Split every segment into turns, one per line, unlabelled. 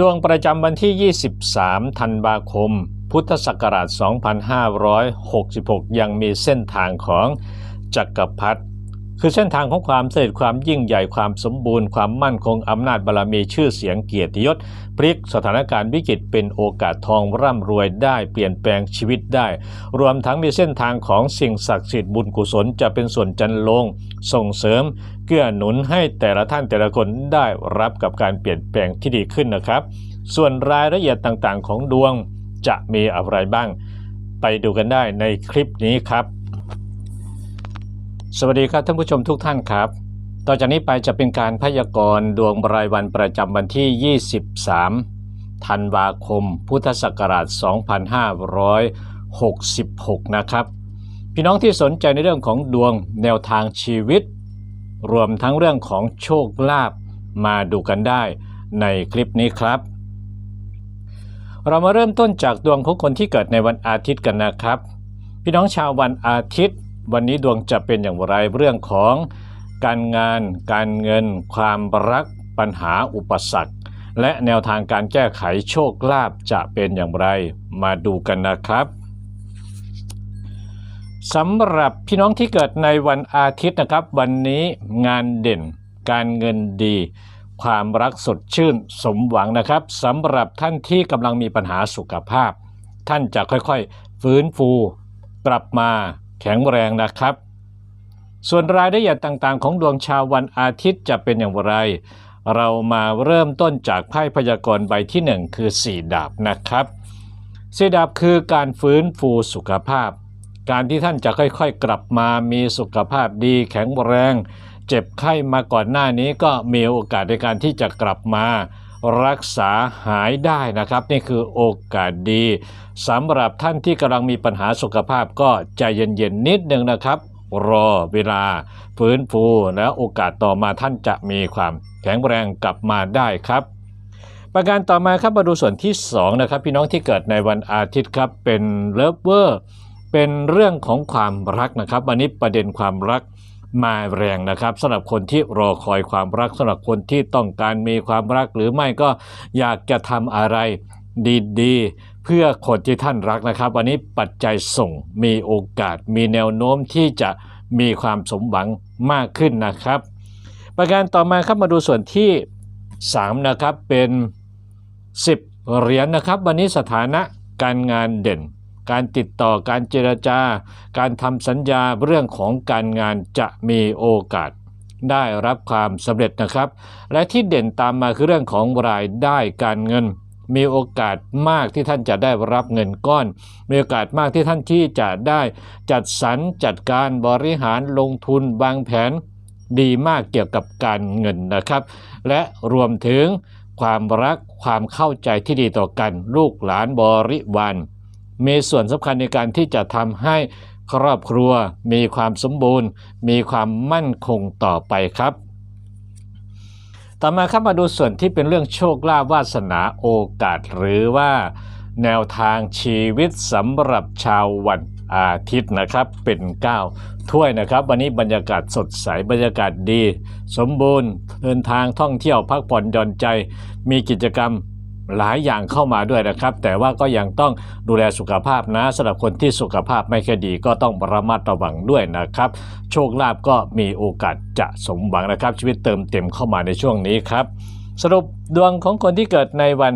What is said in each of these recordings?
ดวงประจำวันที่ 23 ธันวาคม พุทธศักราช 2566 ยังมีเส้นทางของจักรพรรดิ คือเส้นทางของความเสำเร็จความยิ่งใหญ่ความสมบูรณ์ ความมั่นคงอำนาจบารมีชื่อเสียงเกียรติยศพลิกสถานการณ์วิกฤตเป็นโอกาสทองร่ำรวยได้เปลี่ยนแปลงชีวิตได้ รวมทั้งมีเส้นทางของสิ่งศักดิ์สิทธิ์บุญกุศลจะเป็นส่วนจันลง ส่งเสริม เกื้อหนุนให้แต่ละท่านแต่ละคนได้รับกับการเปลี่ยนแปลงที่ดีขึ้นนะครับ ส่วนรายละเอียดต่างๆ ของดวงจะมีอะไรบ้าง ไปดูกันได้ในคลิปนี้ครับ สวัสดีครับท่านผู้ชมทุกท่านครับ ต่อจากนี้ไปจะเป็นการพยากรณ์ดวงรายวันประจำวันที่ 23 ธันวาคม พุทธศักราช 2566 นะครับ พี่น้องที่สนใจในเรื่องของดวงแนวทางชีวิต รวมทั้งเรื่องของโชคลาภมาดูกันได้ในคลิปนี้ครับ เรามาเริ่มต้นจากดวงของคนที่เกิดในวันอาทิตย์กันนะครับ พี่น้องชาววันอาทิตย์ วันนี้ดวงจะเป็นอย่างไรเรื่องของการงาน การเงิน ความรักปัญหาอุปสรรค และแนวทางการแก้ไขโชคลาภจะเป็นอย่างไร มาดูกันนะครับสำหรับพี่น้องที่เกิดในวันอาทิตย์นะครับ วันนี้งานเด่น การเงินดี ความรักสดชื่นสมหวังนะครับสำหรับท่านที่กำลังมีปัญหาสุขภาพ ท่านจะค่อยๆ ฟื้นฟู กลับมา แข็งแรงนะครับ ส่วนรายละเอียดต่างๆ ของดวงชาววันอาทิตย์จะเป็นอย่างไร เรามาเริ่มต้นจากไพ่พยากรณ์ใบที่หนึ่งคือสี่ดาบนะครับสี่ดาบคือการฟื้นฟูสุขภาพ การที่ท่านจะค่อยๆ กลับมามีสุขภาพดีแข็งแรง เจ็บไข้มาก่อนหน้านี้ก็มีโอกาสในการที่จะกลับมา รักษาหายได้นะครับ นี่คือโอกาสดีสำหรับท่านที่กำลังมีปัญหาสุขภาพก็ใจเย็นๆนิดนึงนะครับ รอเวลาฟื้นฟูแล้วโอกาสต่อมาท่านจะมีความแข็งแรงกลับมาได้ครับ ประการต่อมาครับมาดูส่วนที่2นะครับพี่น้องที่เกิดในวันอาทิตย์ครับเป็นเลิฟเวอร์เป็นเรื่องของความรักนะครับ วันนี้ประเด็นความรัก มาแรงนะครับสำหรับคนที่รอคอยความรักสำหรับคนที่ต้องการมีความรักหรือไม่ก็อยากจะทำอะไรดีๆ เพื่อคนที่ท่านรักนะครับ วันนี้ปัจจัยส่งมีโอกาสมีแนวโน้มที่จะมีความสมหวังมากขึ้นนะครับ ประการต่อมาครับมาดูส่วนที่ 3 นะครับเป็น 10 เหรียญนะครับ วันนี้สถานะการงานเด่น การติดต่อการเจรจา การทำสัญญาเรื่องของการงานจะมีโอกาสได้รับความสำเร็จนะครับ และที่เด่นตามมาคือเรื่องของรายได้การเงิน มีโอกาสมากที่ท่านจะได้รับเงินก้อน มีโอกาสมากที่ท่านที่จะได้จัดสรรจัดการบริหารลงทุนวางแผน ดีมากเกี่ยวกับการเงินนะครับ และรวมถึงความรักความเข้าใจที่ดีต่อกัน ลูกหลานบริวาร มีส่วนสำคัญในการที่จะทำให้ครอบครัวมีความสมบูรณ์ มีความมั่นคงต่อไปครับ ต่อมาครับมาดูส่วนที่เป็นเรื่องโชคลาภวาสนาโอกาส หรือว่าแนวทางชีวิตสำหรับชาววันอาทิตย์นะครับเป็น9ถ้วยนะครับ วันนี้บรรยากาศสดใสบรรยากาศดี สมบูรณ์ เดินทางท่องเที่ยวพักผ่อนหย่อนใจ มีกิจกรรม หลายอย่างเข้ามาด้วยนะครับ แต่ว่าก็ยังต้องดูแลสุขภาพนะสำหรับคนที่สุขภาพไม่ค่อยดีก็ต้องระมัดระวังด้วยนะครับ โชคลาภก็มีโอกาสจะสมหวังนะครับ ชีวิตเติมเต็มเข้ามาในช่วงนี้ครับ สรุปดวงของคนที่เกิดในวัน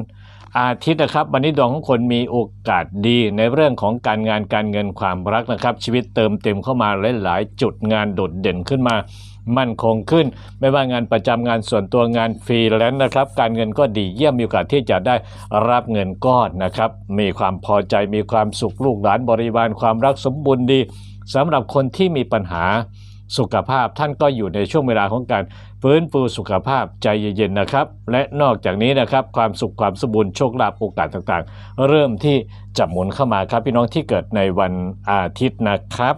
อาทิตย์นะครับ วันนี้ดวงของคนมีโอกาสดีในเรื่องของการงานการเงินความรักนะครับ ชีวิตเติมเต็มเข้ามาหลายๆจุดงานโดดเด่นขึ้นมา มั่นคงขึ้น ไม่ว่างานประจำงานส่วนตัวงานฟรีแลนซ์นะครับ การเงินก็ดีเยี่ยมมีโอกาสที่จะได้รับเงินก้อนนะครับ มีความพอใจมีความสุขลูกหลานบริวารความรักสมบูรณ์ดีสำหรับคนที่มีปัญหาสุขภาพท่านก็อยู่ในช่วงเวลาของการฟื้นฟูสุขภาพใจเย็นๆนะครับ และนอกจากนี้นะครับความสุขความสมบูรณ์โชคลาภโอกาสต่างๆ เริ่มที่จะหมุนเข้ามาครับพี่น้องที่เกิดในวันอาทิตย์นะครับ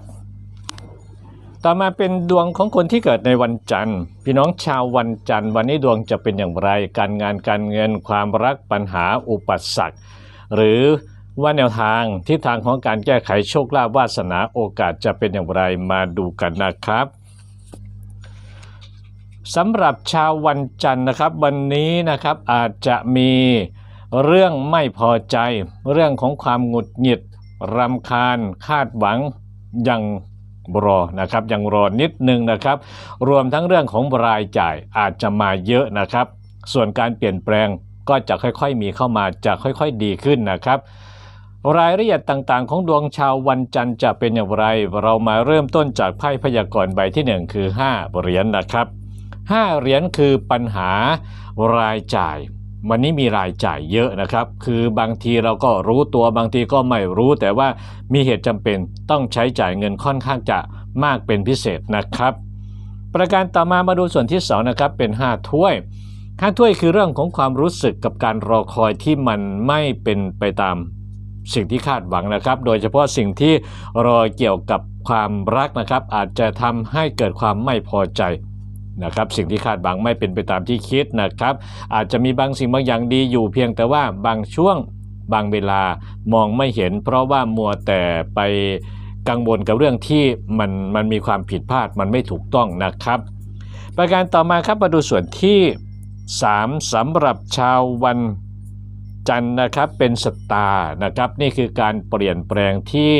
ต่อมาเป็นดวงของคนที่เกิดในวันจันทร์ พี่น้องชาววันจันทร์ วันนี้ดวงจะเป็นอย่างไร การงานการเงินความรักปัญหาอุปสรรค หรือว่าแนวทางทิศทางของการแก้ไขโชคลาภวาสนาโอกาสจะเป็นอย่างไรมาดูกันนะครับสำหรับชาววันจันทร์นะครับ วันนี้นะครับอาจจะมีเรื่องไม่พอใจ เรื่องของความหงุดหงิดรำคาญคาดหวังยัง รอนะครับยังรอนิดนึงนะครับ รวมทั้งเรื่องของรายจ่ายอาจจะมาเยอะนะครับ ส่วนการเปลี่ยนแปลงก็จะค่อยๆมีเข้ามาจะค่อยๆดีขึ้นนะครับ รายละเอียดต่างๆ ของดวงชาววันจันทร์จะเป็นอย่างไร เรามาเริ่มต้นจากไพ่พยากรณ์ใบที่หนึ่งคือ 5 เหรียญนะครับ 5 เหรียญคือปัญหารายจ่าย วันนี้มีรายจ่ายเยอะนะครับ คือบางทีเราก็รู้ตัวบางทีก็ไม่รู้ แต่ว่ามีเหตุจำเป็นต้องใช้จ่ายเงินค่อนข้างจะมากเป็นพิเศษนะครับ ประการต่อมามาดูส่วนที่2นะครับเป็น 5 ถ้วย5ถ้วยคือเรื่องของความรู้สึกกับการรอคอยที่มันไม่เป็นไปตามสิ่งที่คาดหวังนะครับ โดยเฉพาะสิ่งที่รอเกี่ยวกับความรักนะครับ อาจจะทำให้เกิดความไม่พอใจ นะครับสิ่งที่คาดหวังไม่เป็นไปตามที่คิดนะครับ อาจจะมีบางสิ่งบางอย่างดีอยู่เพียงแต่ว่าบางช่วงบางเวลามองไม่เห็น เพราะว่ามัวแต่ไปกังวลกับเรื่องที่มันมันมีความผิดพลาดมันไม่ถูกต้องนะครับ ประการต่อมาครับมาดูส่วนที่ 3สำหรับชาววันจันทร์นะครับเป็นสตาร์นะครับนี่คือการเปลี่ยนแปลงที่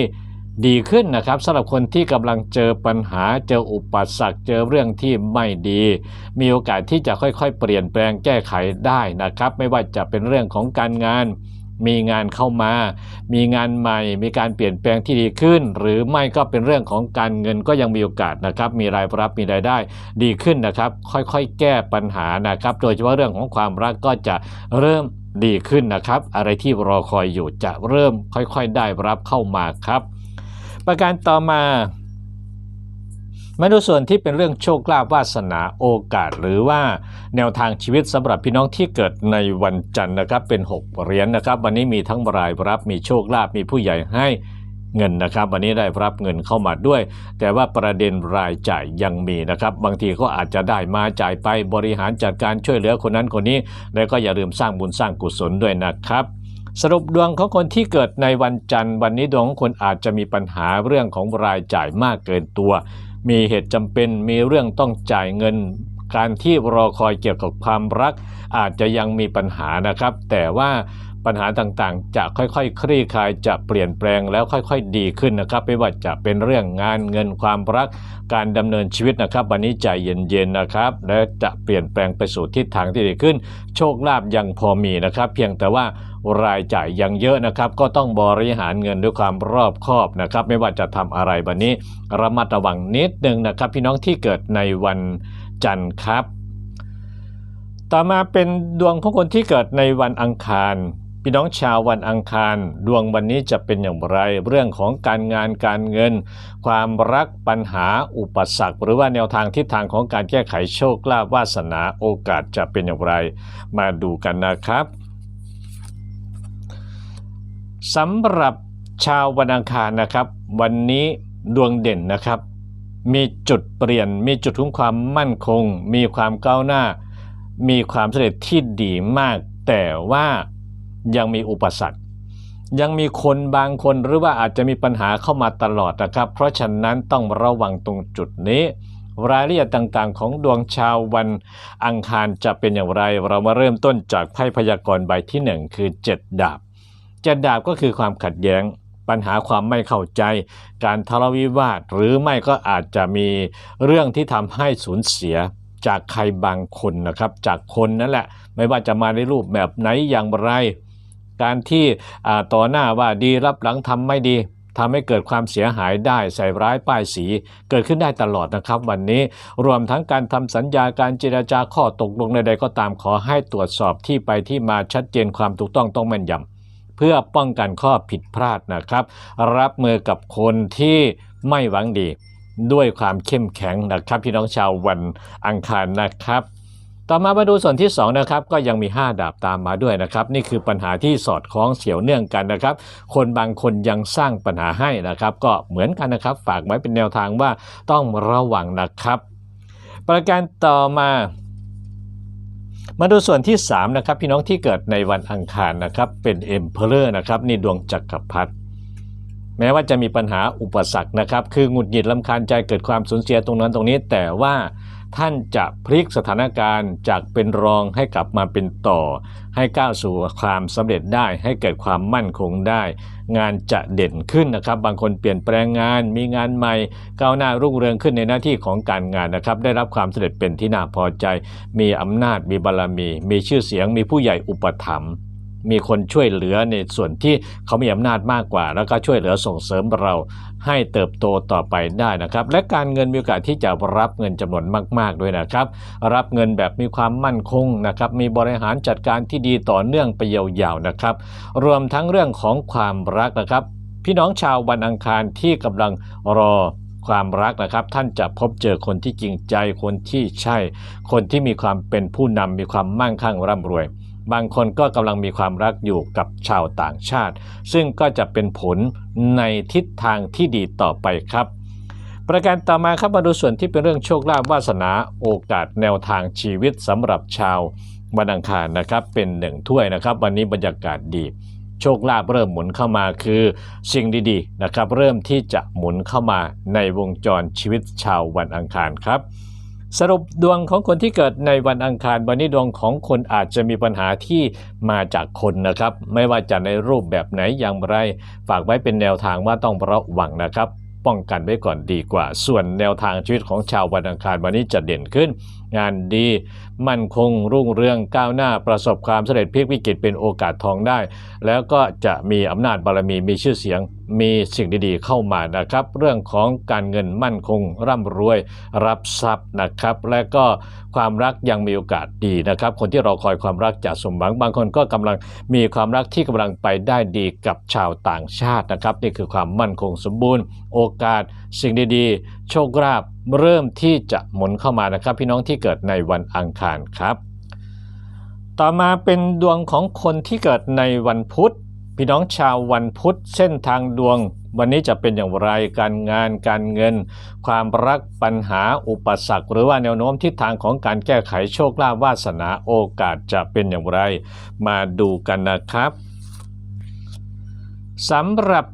ดีขึ้นนะครับสำหรับคนที่กำลังเจอปัญหาเจออุปสรรคเจอเรื่องที่ไม่ดี มีโอกาสที่จะค่อยๆ เปลี่ยนแปลงแก้ไขได้นะครับ ไม่ว่าจะเป็นเรื่องของการงาน มีงานเข้ามา มีงานใหม่ มีการเปลี่ยนแปลงที่ดีขึ้น หรือไม่ก็เป็นเรื่องของการเงินก็ยังมีโอกาสนะครับ มีรายรับมีรายได้ ดีขึ้นนะครับ ค่อยๆ แก้ปัญหานะครับ โดยเฉพาะเรื่องของความรักก็จะเริ่มดีขึ้นนะครับ อะไรที่รอคอยอยู่จะเริ่มค่อยๆ ได้รับเข้ามาครับ ประการต่อมา มาดูส่วนที่เป็นเรื่องโชคลาภวาสนาโอกาส หรือว่าแนวทางชีวิตสำหรับพี่น้องที่เกิดในวันจันทร์นะครับ เป็น 6เหรียญนะครับ วันนี้มีทั้งรายรับมีโชคลาภมีผู้ใหญ่ให้เงินนะครับ วันนี้ได้รับเงินเข้ามาด้วย แต่ว่าประเด็นรายจ่ายยังมีนะครับ บางทีก็อาจจะได้มาจ่ายไปบริหารจัดการช่วยเหลือคนนั้นคนนี้ แล้วก็อย่าลืมสร้างบุญสร้างกุศลด้วยนะครับ สรุปดวงของคนที่เกิดในวันจันทร์ วันนี้ดวงของคนอาจจะมีปัญหาเรื่องของรายจ่ายมากเกินตัว มีเหตุจำเป็นมีเรื่องต้องจ่ายเงิน การที่รอคอยเกี่ยวกับความรัก อาจจะยังมีปัญหานะครับ แต่ว่า ปัญหาต่างๆ จะค่อยๆ คลี่คลายจะเปลี่ยนแปลงแล้วค่อยๆ ดีขึ้นนะครับ ไม่ว่าจะเป็นเรื่องงานเงินความรัก การดำเนินชีวิตนะครับ วันนี้ใจเย็นๆนะครับ และจะเปลี่ยนแปลงไปสู่ทิศทางที่ดีขึ้น โชคลาภยังพอมีนะครับ เพียงแต่ว่ารายจ่ายยังเยอะนะครับ ก็ต้องบริหารเงินด้วยความรอบคอบนะครับ ไม่ว่าจะทำอะไรวันนี้ ระมัดระวังนิดนึงนะครับ พี่น้องที่เกิดในวันจันทร์ครับ ต่อมาเป็นดวงของคนที่เกิดในวันอังคาร พี่น้องชาววันอังคาร ดวงวันนี้จะเป็นอย่างไร เรื่องของการงานการเงิน ความรักปัญหาอุปสรรค หรือว่าแนวทางทิศทางของการแก้ไขโชคลาภวาสนาโอกาสจะเป็นอย่างไร มาดูกันนะครับสำหรับชาววันอังคารนะครับ วันนี้ดวงเด่นนะครับ มีจุดเปลี่ยน มีจุดของความมั่นคง มีความก้าวหน้า มีความสำเร็จที่ดีมาก แต่ว่า ยังมีอุปสรรค ยังมีคนบางคนหรือว่าอาจจะมีปัญหาเข้ามาตลอดนะครับ เพราะฉะนั้นต้องระวังตรงจุดนี้ รายละเอียดต่างๆ ของดวงชาววันอังคารจะเป็นอย่างไร เรามาเริ่มต้นจากไพ่พยากรณ์ใบที่หนึ่งคือ 7 ดาบเจ็ดดาบก็คือความขัดแย้งปัญหาความไม่เข้าใจ การทะเลาะวิวาท หรือไม่ก็อาจจะมีเรื่องที่ทำให้สูญเสียจากใครบางคนนะครับ จากคนนั่นแหละ ไม่ว่าจะมาในรูปแบบไหนอย่างไร การที่ต่อหน้าว่าดีรับหลังทำไม่ดีทำให้เกิดความเสียหายได้ใส่ร้ายป้ายสี เกิดขึ้นได้ตลอดนะครับ วันนี้รวมทั้งการทำสัญญาการเจรจาข้อตกลงใดๆก็ตามขอให้ตรวจสอบที่ไปที่มาชัดเจนความถูกต้องต้องแม่นยำเพื่อป้องกันข้อผิดพลาดนะครับ รับมือกับคนที่ไม่หวังดี ด้วยความเข้มแข็งนะครับ พี่น้องชาววันอังคารนะครับ ต่อมามาดูส่วนที่2นะครับก็ยังมี 5 ดาบตามมาด้วยนะครับ นี่คือปัญหาที่สอดคล้องเสี่ยวเนื่องกันนะครับ คนบางคนยังสร้างปัญหาให้นะครับ ก็เหมือนกันนะครับ ฝากไว้เป็นแนวทางว่าต้องระวังนะครับ ประการต่อมามาดูส่วนที่3นะครับพี่น้องที่เกิดในวันอังคารนะครับเป็นเอ็มเพลอร์นะครับนี่ดวงจักรพรรดิแม้ว่าจะมีปัญหาอุปสรรคนะครับ คือหงุดหงิดลำคาญใจเกิดความสูญเสียตรงนั้นตรงนี้ แต่ว่า ท่านจะพลิกสถานการณ์จากเป็นรองให้กลับมาเป็นต่อ ให้ก้าวสู่ความสำเร็จได้ให้เกิดความมั่นคงได้ งานจะเด่นขึ้นนะครับ บางคนเปลี่ยนแปลงงาน มีงานใหม่ก้าวหน้ารุ่งเรืองขึ้นในหน้าที่ของการงานนะครับ ได้รับความสำเร็จเป็นที่น่าพอใจ มีอำนาจมีบารมี มีชื่อเสียงมีผู้ใหญ่อุปถัมภ์ มีคนช่วยเหลือในส่วนที่เขามีอำนาจมากกว่า แล้วก็ช่วยเหลือส่งเสริมเราให้เติบโตต่อไปได้นะครับ และการเงินมีโอกาสที่จะรับเงินจำนวนมาก ๆ ด้วยนะครับ รับเงินแบบมีความมั่นคงนะครับ มีบริหารจัดการที่ดีต่อเนื่องไปยาวๆนะครับ รวมทั้งเรื่องของความรักนะครับ พี่น้องชาววันอังคารที่กำลังรอความรักนะครับ ท่านจะพบเจอคนที่จริงใจคนที่ใช่ คนที่มีความเป็นผู้นำมีความมั่งคั่งร่ำรวย บางคนก็กำลังมีความรักอยู่กับชาวต่างชาติ ซึ่งก็จะเป็นผลในทิศทางที่ดีต่อไปครับ ประการต่อมาครับมาดูส่วนที่เป็นเรื่องโชคลาภวาสนาโอกาสแนวทางชีวิตสำหรับชาววันอังคารนะครับเป็นหนึ่งถ้วยนะครับ วันนี้บรรยากาศดีโชคลาภเริ่มหมุนเข้ามาคือสิ่งดีๆนะครับ เริ่มที่จะหมุนเข้ามาในวงจรชีวิตชาววันอังคารครับ สรุปดวงของคนที่เกิดในวันอังคารวันนี้ดวงของคนอาจจะมีปัญหาที่มาจากคนนะครับ ไม่ว่าจะในรูปแบบไหนอย่างไร ฝากไว้เป็นแนวทางว่าต้องระวังนะครับ ป้องกันไว้ก่อนดีกว่า ส่วนแนวทางชีวิตของชาววันอังคารวันนี้จะเด่นขึ้น งานดี มั่นคงรุ่งเรืองก้าวหน้าประสบความสำเร็จพลิกวิกฤตเป็นโอกาสทองได้ แล้วก็จะมีอำนาจบารมีมีชื่อเสียง มีสิ่งดีๆเข้ามานะครับ เรื่องของการเงินมั่นคงร่ำรวย รับทรัพย์นะครับ และก็ความรักยังมีโอกาสดีนะครับ คนที่รอคอยความรักจะสมหวังบางคนก็กำลังมีความรักที่กำลังไปได้ดีกับชาวต่างชาตินะครับ นี่คือความมั่นคงสมบูรณ์ โอกาสสิ่งดีๆ โชคลาภเริ่มที่จะหมุนเข้ามานะครับ พี่น้องที่เกิดในวันอังคารครับ ต่อมาเป็นดวงของคนที่เกิดในวันพุธ พี่น้องชาววันพุธ เส้นทางดวง วันนี้จะเป็นอย่างไรการงานการเงิน ความรักปัญหาอุปสรรค หรือว่าแนวโน้มทิศทางของการแก้ไขโชคลาภวาสนาโอกาสจะเป็นอย่างไร มาดูกันนะครับสำหรับ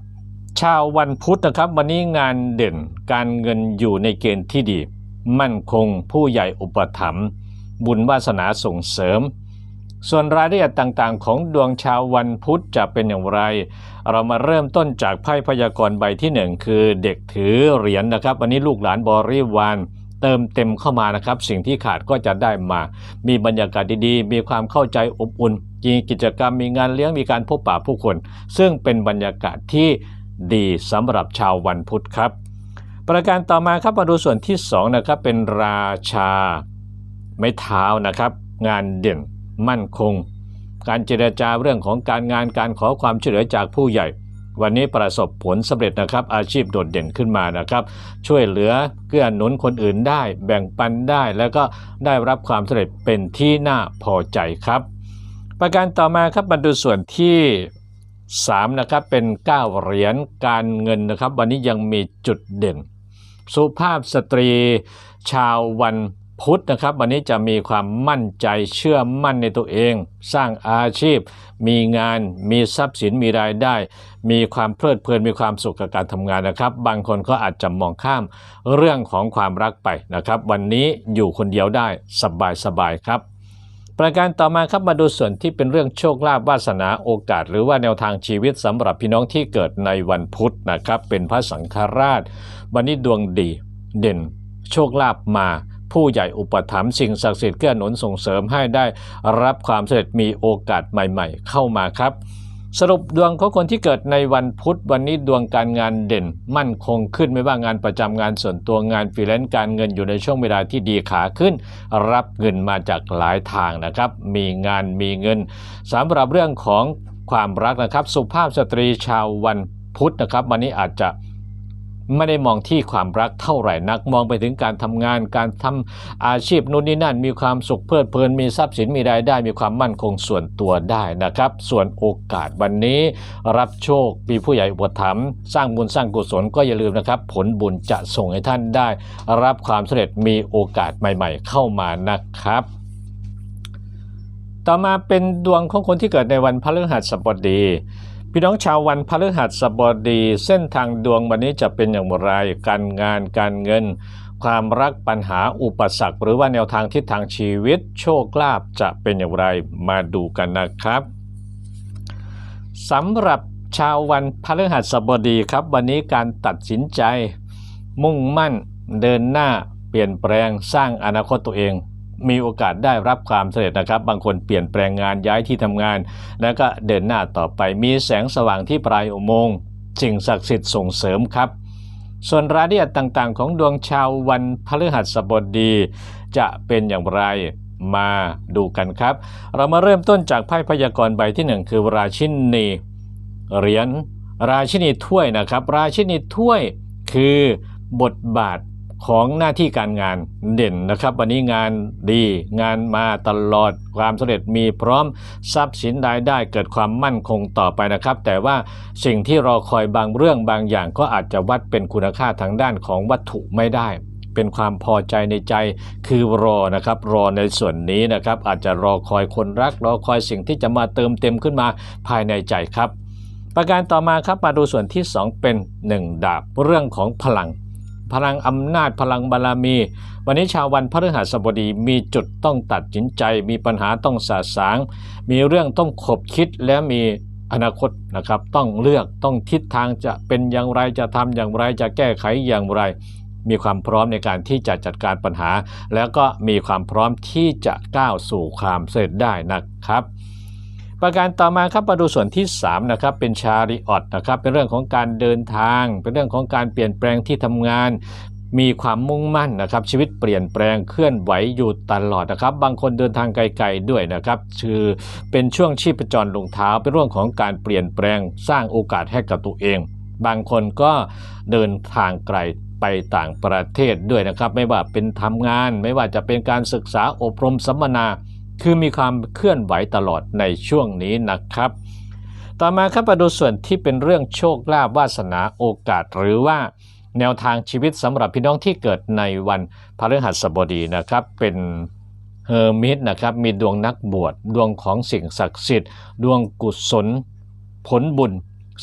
ชาววันพุธนะครับ วันนี้งานเด่นการเงินอยู่ในเกณฑ์ที่ดี มั่นคงผู้ใหญ่อุปถัมภ์บุญวาสนาส่งเสริม ส่วนรายละเอียดต่างๆ ของดวงชาววันพุธจะเป็นอย่างไร เรามาเริ่มต้นจากไพ่พยากรณ์ใบที่หนึ่งคือเด็กถือเหรียญนะครับ วันนี้ลูกหลานบริวารเติมเต็มเข้ามานะครับ สิ่งที่ขาดก็จะได้มา มีบรรยากาศดีๆ มีความเข้าใจอบอุ่นมีกิจกรรมมีงานเลี้ยงมีการพบปะผู้คน ซึ่งเป็นบรรยากาศที่ ดีสำหรับชาววันพุธครับ ประการต่อมาครับมาดูส่วนที่สองนะครับเป็นราชา ไม้เท้านะครับ งานเด่นมั่นคง การเจรจาเรื่องของการงานการขอความช่วยเหลือจากผู้ใหญ่ วันนี้ประสบผลสำเร็จนะครับ อาชีพโดดเด่นขึ้นมานะครับ ช่วยเหลือเกื้อหนุนคนอื่นได้ แบ่งปันได้ แล้วก็ได้รับความสำเร็จเป็นที่น่าพอใจครับประการต่อมาครับมาดูส่วนที่ 3นะครับเป็น 9 เหรียญการเงินนะครับ วันนี้ยังมีจุดเด่น สุภาพสตรีชาววันพุธนะครับ วันนี้จะมีความมั่นใจเชื่อมั่นในตัวเอง สร้างอาชีพ มีงาน มีทรัพย์สินมีรายได้ มีความเพลิดเพลินมีความสุขกับการทำงานนะครับ บางคนก็อาจจะมองข้ามเรื่องของความรักไปนะครับ วันนี้อยู่คนเดียวได้สบายสบายๆครับ ประการต่อมาครับมาดูส่วนที่เป็นเรื่องโชคลาภวาสนาโอกาส หรือว่าแนวทางชีวิตสำหรับพี่น้องที่เกิดในวันพุธนะครับ เป็นพระสังฆราช วันนี้ดวงดีเด่น โชคลาภมาผู้ใหญ่อุปถัมภ์สิ่งศักดิ์สิทธิ์เกื้อหนุนส่งเสริมให้ได้รับความสำเร็จมีโอกาสใหม่ ๆ เข้ามาครับ สรุปดวงของคนที่เกิดในวันพุธวันนี้ดวงการงานเด่น มั่นคงขึ้นไม่ว่างานประจำงานส่วนตัวงานฟรีแลนซ์การเงินอยู่ในช่วงเวลาที่ดีขาขึ้น รับเงินมาจากหลายทางนะครับ มีงานมีเงินสำหรับเรื่องของความรักนะครับ สุภาพสตรีชาววันพุธนะครับ วันนี้อาจจะ ไม่ได้มองที่ความรักเท่าไหร่นัก มองไปถึงการทำงาน การทำอาชีพนู่นนี่นั่น มีความสุขเพลิดเพลิน มีทรัพย์สินมีรายได้ มีความมั่นคงส่วนตัวได้นะครับ ส่วนโอกาสวันนี้รับโชคมีผู้ใหญ่อุปถัมภ์สร้างบุญสร้างกุศลก็อย่าลืมนะครับ ผลบุญจะส่งให้ท่านได้ รับความสำเร็จมีโอกาสใหม่ ๆ เข้ามานะครับต่อมาเป็นดวงของคนที่เกิดในวันพฤหัสบดี พี่น้องชาววันพฤหัสบดี เส้นทางดวงวันนี้จะเป็นอย่างไร การงานการเงิน ความรักปัญหาอุปสรรค หรือว่าแนวทางทิศทางชีวิต โชคลาภจะเป็นอย่างไรมาดูกันนะครับสำหรับชาววันพฤหัสบดีครับ วันนี้การตัดสินใจ มุ่งมั่นเดินหน้าเปลี่ยนแปลงสร้างอนาคตตัวเอง มีโอกาสได้รับความสำเร็จนะครับ บางคนเปลี่ยนแปลงงานย้ายที่ทำงาน แล้วก็เดินหน้าต่อไปมีแสงสว่างที่ปลายอุโมงค์สิ่งศักดิ์สิทธิ์ส่งเสริมครับ ส่วนรายละเอียดต่างๆ ของดวงชาววันพฤหัสบดี จะเป็นอย่างไรมาดูกันครับ เรามาเริ่มต้นจากไพ่พยากรณ์ใบที่หนึ่งคือราชินีเหรียญราชินีถ้วยนะครับ ราชินีถ้วยคือบทบาท ของหน้าที่การงานเด่นนะครับ วันนี้งานดีงานมาตลอดความสำเร็จมีพร้อมทรัพย์สินรายได้เกิดความมั่นคงต่อไปนะครับ แต่ว่าสิ่งที่รอคอยบางเรื่องบางอย่างก็อาจจะวัดเป็นคุณค่าทางด้านของวัตถุไม่ได้เป็นความพอใจในใจคือรอนะครับรอในส่วนนี้นะครับ อาจจะรอคอยคนรัก รอคอยสิ่งที่จะมาเติมเต็มขึ้นมาภายในใจครับ ประการต่อมาครับมาดูส่วนที่ 2 เป็น 1 ดาบเรื่องของพลัง พลังอำนาจพลังบารมี วันนี้ชาววันพฤหัสบดีมีจุดต้องตัดสินใจ มีปัญหาต้องสาสาง มีเรื่องต้องขบคิดและมีอนาคตนะครับต้องเลือกต้องทิศทางจะเป็นอย่างไรจะทำอย่างไรจะแก้ไขอย่างไร มีความพร้อมในการที่จะจัดการปัญหา แล้วก็มีความพร้อมที่จะก้าวสู่ความเสร็จได้นะครับ ประการต่อมาครับมาดูส่วนที่3นะครับเป็นชาริออตนะครับเป็นเรื่องของการเดินทาง เป็นเรื่องของการเปลี่ยนแปลงที่ทำงาน มีความมุ่งมั่นนะครับ ชีวิตเปลี่ยนแปลงเคลื่อนไหวอยู่ตลอดนะครับ บางคนเดินทางไกลๆด้วยนะครับคือเป็นช่วงชีพจรลงเท้าเป็นเรื่องของการเปลี่ยนแปลงสร้างโอกาสให้กับตัวเอง บางคนก็เดินทางไกลไปต่างประเทศด้วยนะครับ ไม่ว่าเป็นทำงาน ไม่ว่าจะเป็นการศึกษาอบรมสัมมนา คือมีความเคลื่อนไหวตลอดในช่วงนี้นะครับ ต่อมาครับมาดูส่วนที่เป็นเรื่องโชคลาภวาสนาโอกาส หรือว่าแนวทางชีวิตสำหรับพี่น้องที่เกิดในวันพฤหัสบดีนะครับ เป็นเฮอร์มิตนะครับมีดวงนักบวชดวงของสิ่งศักดิ์สิทธิ์ ดวงกุศล ผลบุญ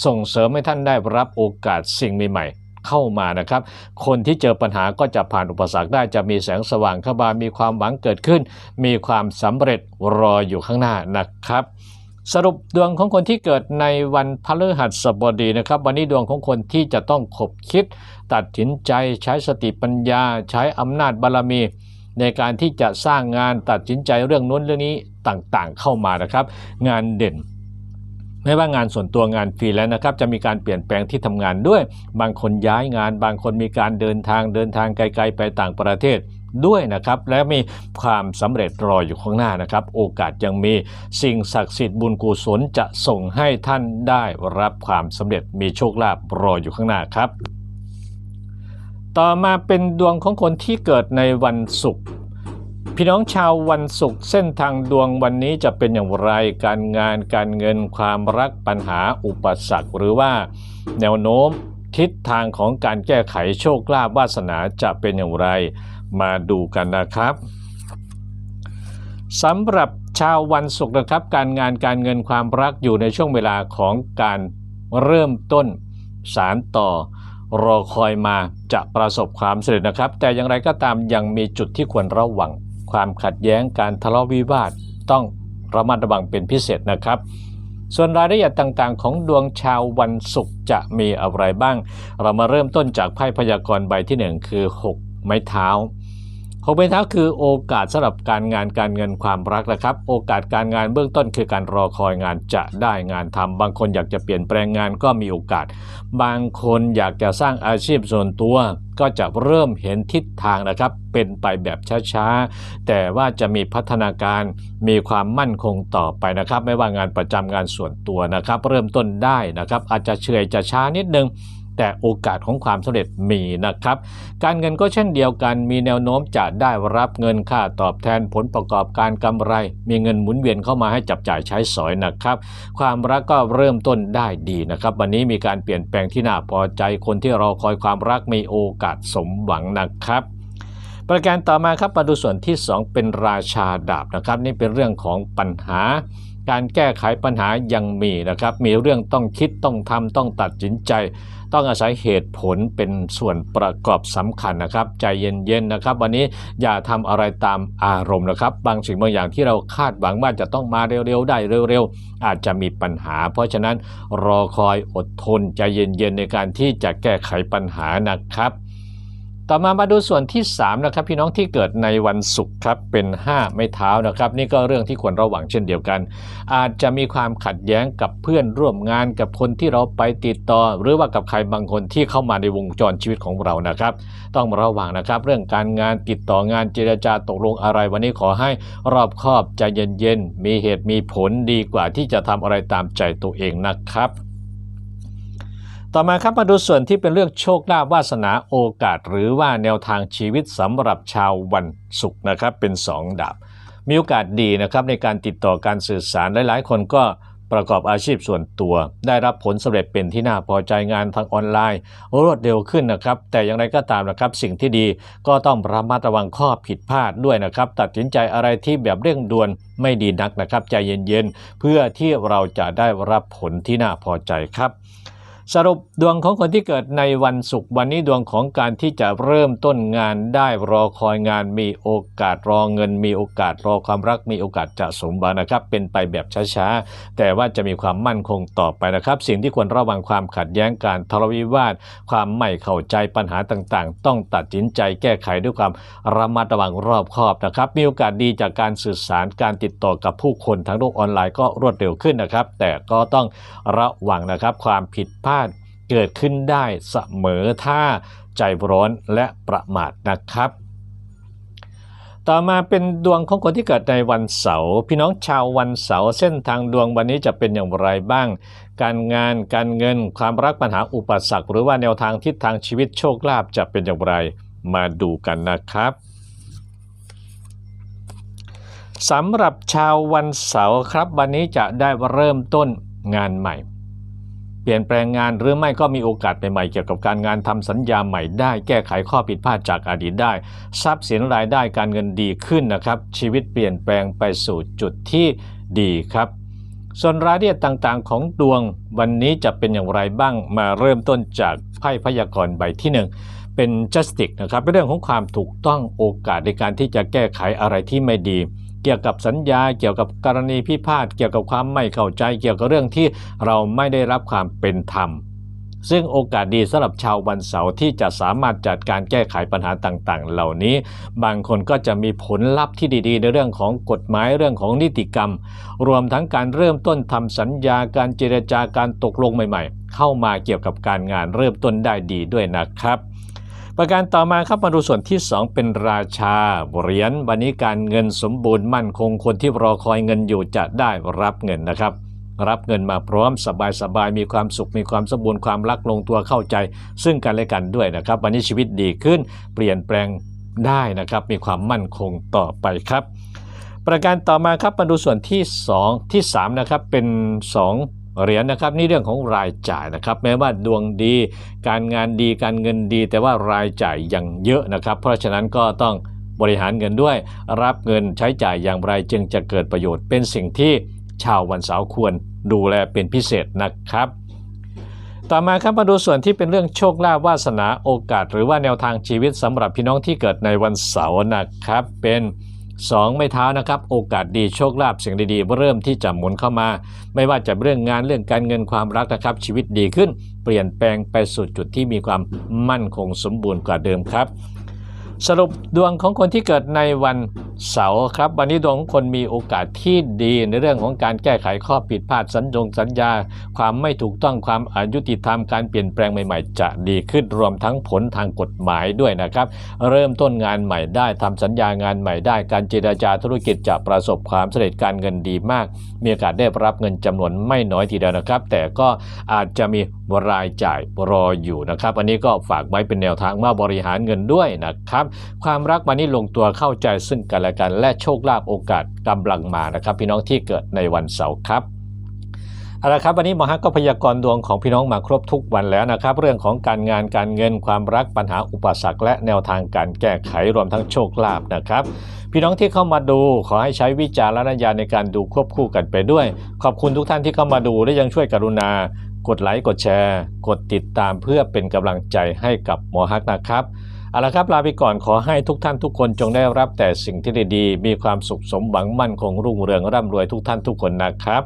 ส่งเสริมให้ท่านได้รับโอกาสสิ่งใหม่ๆ เข้ามานะครับ คนที่เจอปัญหาก็จะผ่านอุปสรรคได้จะมีแสงสว่างเข้ามามีความหวังเกิดขึ้น มีความสำเร็จรออยู่ข้างหน้านะครับสรุปดวงของคนที่เกิดในวันพฤหัสบดีนะครับ วันนี้ดวงของคนที่จะต้องขบคิด ตัดสินใจใช้สติปัญญา ใช้อำนาจบารมี ในการที่จะสร้างงานตัดสินใจเรื่องนู้นเรื่องนี้ต่างๆ เข้ามานะครับ งานเด่น ไม่ว่างานส่วนตัวงานฟรีแลนซ์นะครับจะมีการเปลี่ยนแปลงที่ทำงานด้วย บางคนย้ายงาน บางคนมีการเดินทางเดินทางไกล ๆ ไปต่างประเทศด้วยนะครับ และมีความสำเร็จรออยู่ข้างหน้านะครับ โอกาสยังมีสิ่งศักดิ์สิทธิ์บุญกุศลจะส่งให้ท่านได้รับความสำเร็จมีโชคลาภรออยู่ข้างหน้าครับ ต่อมาเป็นดวงของคนที่เกิดในวันศุกร์ พี่น้องชาววันศุกร์เส้นทางดวงวันนี้จะเป็นอย่างไรการงานการเงินความรักปัญหาอุปสรรค หรือว่าแนวโน้มทิศทางของการแก้ไขโชคลาภวาสนาจะเป็นอย่างไร มาดูกันนะครับสำหรับชาววันศุกร์นะครับ การงานการเงินความรักอยู่ในช่วงเวลาของการเริ่มต้นสารต่อรอคอยมาจะประสบความสำเร็จนะครับ แต่อย่างไรก็ตามยังมีจุดที่ควรระวัง ความขัดแย้งการทะเลาะวิวาทต้องระมัดระวังเป็นพิเศษนะครับ ส่วนรายละเอียดต่างๆ ของดวงชาววันศุกร์จะมีอะไรบ้าง เรามาเริ่มต้นจากไพ่พยากรณ์ใบที่ 1 คือ 6 ไม้เท้า หกไม้เท้าคือโอกาสสำหรับการงานการเงินความรักนะครับ โอกาสการงานเบื้องต้นคือการรอคอยงานจะได้งานทำบางคนอยากจะเปลี่ยนแปลงงานก็มีโอกาส บางคนอยากจะสร้างอาชีพส่วนตัว ก็จะเริ่มเห็นทิศทางนะครับ เป็นไปแบบช้าๆ แต่ว่าจะมีพัฒนาการมีความมั่นคงต่อไปนะครับ ไม่ว่างานประจำงานส่วนตัวนะครับ เริ่มต้นได้นะครับ อาจจะเฉยจะช้านิดนึง แต่โอกาสของความสำเร็จมีนะครับ การเงินก็เช่นเดียวกัน มีแนวโน้มจะได้รับเงินค่าตอบแทนผลประกอบการกำไร มีเงินหมุนเวียนเข้ามาให้จับจ่ายใช้สอยนะครับ ความรักก็เริ่มต้นได้ดีนะครับ วันนี้มีการเปลี่ยนแปลงที่น่าพอใจคนที่รอคอยความรักมีโอกาสสมหวังนะครับประการต่อมาครับมาดูส่วนที่ 2 เป็นราชาดาบนะครับ นี่เป็นเรื่องของปัญหา การแก้ไขปัญหายังมีนะครับ มีเรื่องต้องคิดต้องทำต้องตัดสินใจ ต้องอาศัยเหตุผลเป็นส่วนประกอบสำคัญนะครับ ใจเย็นๆนะครับ วันนี้อย่าทำอะไรตามอารมณ์นะครับ บางสิ่งบางอย่างที่เราคาดหวังว่าจะต้องมาเร็วๆได้เร็วๆอาจจะมีปัญหา เพราะฉะนั้นรอคอยอดทนใจเย็นๆในการที่จะแก้ไขปัญหานะครับ ต่อมามาดูส่วนที่3นะครับพี่น้องที่เกิดในวันศุกร์ครับเป็น 5 ไม่เท้านะครับ นี่ก็เรื่องที่ควรระวังเช่นเดียวกัน อาจจะมีความขัดแย้งกับเพื่อนร่วมงานกับคนที่เราไปติดต่อ หรือว่ากับใครบางคนที่เข้ามาในวงจรชีวิตของเรานะครับ ต้องระวังนะครับ เรื่องการงานติดต่องานเจรจาตกลงอะไร วันนี้ขอให้รอบคอบใจเย็นๆมีเหตุมีผลดีกว่าที่จะทำอะไรตามใจตัวเองนะครับ ต่อมาครับมาดูส่วนที่เป็นเรื่องโชคลาภวาสนาโอกาส หรือว่าแนวทางชีวิตสำหรับชาววันศุกร์นะครับเป็น 2 ดาบ มีโอกาสดีนะครับในการติดต่อการสื่อสารหลาย ๆ คนก็ประกอบอาชีพส่วนตัว ได้รับผลสำเร็จเป็นที่น่าพอใจงานทางออนไลน์รวดเร็วขึ้นนะครับ แต่อย่างไรก็ตามนะครับ สิ่งที่ดีก็ต้องระมัดระวังข้อผิดพลาดด้วยนะครับ ตัดสินใจอะไรที่แบบเร่งด่วนไม่ดีนักนะครับ ใจเย็นๆเพื่อที่เราจะได้รับผลที่น่าพอใจครับ สรุปดวงของคนที่เกิดในวันศุกร์วันนี้ดวงของการที่จะเริ่มต้นงานได้รอคอยงานมีโอกาสรอเงิน มีโอกาสรอความรัก มีโอกาสจะสมหวังนะครับ เป็นไปแบบช้าๆ แต่ว่าจะมีความมั่นคงต่อไปนะครับ สิ่งที่ควรระวังความขัดแย้งการทะเลาะวิวาท ความไม่เข้าใจปัญหาต่างๆ ต้องตัดสินใจแก้ไขด้วยความระมัดระวังรอบคอบนะครับ มีโอกาสดีจากการสื่อสารการติดต่อกับผู้คนทางโลกออนไลน์ก็รวดเร็วขึ้นนะครับ แต่ก็ต้องระวังนะครับความผิดพลาด เกิดขึ้นได้เสมอถ้าใจร้อนและประมาทนะครับ ต่อมาเป็นดวงของคนที่เกิดในวันเสาร์พี่น้องชาววันเสาร์เส้นทางดวงวันนี้จะเป็นอย่างไรบ้าง การงานการเงินความรักปัญหาอุปสรรค หรือว่าแนวทางทิศทางชีวิตโชคลาภจะเป็นอย่างไรมาดูกันนะครับสำหรับชาววันเสาร์ครับ วันนี้จะได้เริ่มต้นงานใหม่ เปลี่ยนแปลงงานหรือไม่ก็มีโอกาสใหม่ๆเกี่ยวกับการงานทำสัญญาใหม่ได้ แก้ไขข้อผิดพลาดจากอดีตได้ ทรัพย์สินรายได้การเงินดีขึ้นนะครับ ชีวิตเปลี่ยนแปลงไปสู่จุดที่ดีครับ ส่วนรายละเอียดต่างๆ ของดวงวันนี้จะเป็นอย่างไรบ้างมาเริ่มต้นจากไพ่พยากรณ์ใบที่หนึ่งเป็น justice นะครับเป็นเรื่องของความถูกต้องโอกาสในการที่จะแก้ไขอะไรที่ไม่ดี เกี่ยวกับสัญญา เกี่ยวกับกรณีพิพาทเกี่ยวกับความไม่เข้าใจ เกี่ยวกับเรื่องที่เราไม่ได้รับความเป็นธรรม ซึ่งโอกาสดีสำหรับชาววันเสาร์ที่จะสามารถจัดการแก้ไขปัญหาต่างๆ เหล่านี้ บางคนก็จะมีผลลัพธ์ที่ดีๆ ในเรื่องของกฎหมายเรื่องของนิติกรรม รวมทั้งการเริ่มต้นทำสัญญาการเจรจาการตกลงใหม่ ๆ เข้ามาเกี่ยวกับการงานเริ่มต้นได้ดีด้วยนะครับ ประการต่อมาครับมาดูส่วนที่ 2 เป็นราชาเหรียญวันนี้การเงินสมบูรณ์มั่นคงคนที่รอคอยเงินอยู่จะได้รับเงินนะครับ รับเงินมาพร้อมสบายสบายๆมีความสุขมีความสมบูรณ์ความรักลงตัวเข้าใจ ซึ่งกันและกันด้วยนะครับ วันนี้ชีวิตดีขึ้นเปลี่ยนแปลงได้นะครับ มีความมั่นคงต่อไปครับ ประการต่อมาครับมาดูส่วนที่ 2 ที่3นะครับเป็น 2 เหรียญนะครับนี่เรื่องของรายจ่ายนะครับ แม้ว่าดวงดี การงานดีการเงินดี แต่ว่ารายจ่ายยังเยอะนะครับ เพราะฉะนั้นก็ต้องบริหารเงินด้วย รับเงินใช้จ่ายอย่างไรจึงจะเกิดประโยชน์ เป็นสิ่งที่ชาววันเสาร์ควรดูแลเป็นพิเศษนะครับต่อมาครับมาดูส่วนที่เป็นเรื่องโชคลาภวาสนาโอกาส หรือว่าแนวทางชีวิตสำหรับพี่น้องที่เกิดในวันเสาร์นะครับ เป็น 2 ไม่เท้านะครับ โอกาสดีโชคลาภสิ่งดีๆ เริ่มที่จะหมุนเข้ามา ไม่ว่าจะเรื่องงานเรื่องการเงินความรักนะครับ ชีวิตดีขึ้น เปลี่ยนแปลงไปสู่จุดที่มีความมั่นคงสมบูรณ์กว่าเดิมครับ สรุปดวงของคนที่เกิดในวันเสาร์ครับ วันนี้ดวงของคนมีโอกาสที่ดีในเรื่องของการแก้ไขข้อผิดพลาดสัญญงสัญญา ความไม่ถูกต้องความอายุติธรรมการเปลี่ยนแปลงใหม่ๆ จะดีขึ้นรวมทั้งผลทางกฎหมายด้วยนะครับ เริ่มต้นงานใหม่ได้ทำสัญญางานใหม่ได้ การเจรจาธุรกิจจะประสบความสำเร็จการเงินดีมาก มีโอกาสได้รับเงินจำนวนไม่น้อยทีเดียวนะครับ แต่ก็อาจจะมีรายจ่ายรออยู่นะครับ อันนี้ก็ฝากไว้เป็นแนวทางว่าบริหารเงินด้วยนะครับความรักวันนี้ลงตัวเข้าใจซึ่งกันและกัน และโชคลาภโอกาสกำลังมานะครับ พี่น้องที่เกิดในวันเสาร์ครับเอาละครับวันนี้หมอฮักก็พยากรณ์ดวงของพี่น้องมาครบทุกวันแล้วนะครับ เรื่องของการงานการเงินความรักปัญหาอุปสรรคและแนวทางการแก้ไขรวมทั้งโชคลาภนะครับ พี่น้องที่เข้ามาดูขอให้ใช้วิจารณญาณในการดูควบคู่กันไปด้วย ขอบคุณทุกท่านที่เข้ามาดูและยังช่วยกรุณากดไลค์กดแชร์ กดติดตามเพื่อเป็นกำลังใจให้กับหมอฮักนะครับ เอาละครับลาไปก่อนขอให้ทุกท่านทุกคนจงได้รับแต่สิ่งที่ดีๆมีความสุขสมหวังมั่นคงรุ่งเรืองร่ำรวยทุกท่านทุกคนนะครับ